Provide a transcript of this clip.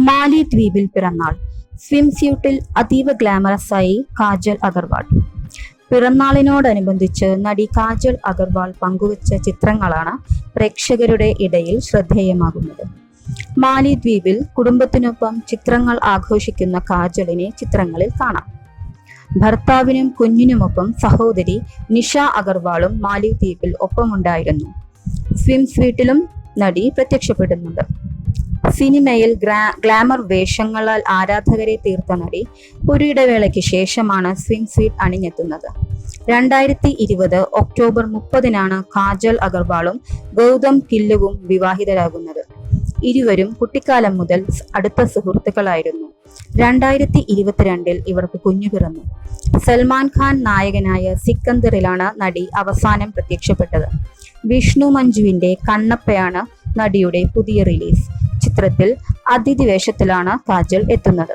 മാലിദ്വീപിൽ പിറന്നാൾ. സ്വിം സ്യൂട്ടിൽ അതീവ ഗ്ലാമറസായി കാജൽ അഗർവാൾ. പിറന്നാളിനോടനുബന്ധിച്ച് നടി കാജൽ അഗർവാൾ പങ്കുവച്ച ചിത്രങ്ങളാണ് പ്രേക്ഷകരുടെ ഇടയിൽ ശ്രദ്ധേയമാകുന്നത്. മാലിദ്വീപിൽ കുടുംബത്തിനൊപ്പം ചിത്രങ്ങൾ ആഘോഷിക്കുന്ന കാജലിനെ ചിത്രങ്ങളിൽ കാണാം. ഭർത്താവിനും കുഞ്ഞിനുമൊപ്പം സഹോദരി നിഷ അഗർവാളും മാലിദ്വീപിൽ ഒപ്പമുണ്ടായിരുന്നു. സ്വിം സ്വീറ്റിലും നടി പ്രത്യക്ഷപ്പെടുന്നുണ്ട്. സിനിമയിൽ ഗ്ലാമർ വേഷങ്ങളാൽ ആരാധകരെ തീർത്ത നടി ഒരു ഇടവേളയ്ക്ക് ശേഷമാണ് സ്വിം സ്വീറ്റ് അണിഞ്ഞെത്തുന്നത്. രണ്ടായിരത്തി ഇരുപത് ഒക്ടോബർ മുപ്പതിനാണ് കാജൽ അഗർവാളും ഗൗതം കില്ലുവും വിവാഹിതരാകുന്നത്. ഇരുവരും കുട്ടിക്കാലം മുതൽ അടുത്ത സുഹൃത്തുക്കളായിരുന്നു. രണ്ടായിരത്തി ഇരുപത്തിരണ്ടിൽ ഇവർക്ക് കുഞ്ഞു പിറന്നു. സൽമാൻ ഖാൻ നായകനായ സിക്കന്ദറിലാണ് നടി അവസാനം പ്രത്യക്ഷപ്പെട്ടത്. വിഷ്ണു മഞ്ജുവിന്റെ കണ്ണപ്പയാണ് നടിയുടെ പുതിയ റിലീസ്. ചിത്രത്തിൽ അതിഥി വേഷത്തിലാണ് കാജൽ എത്തുന്നത്.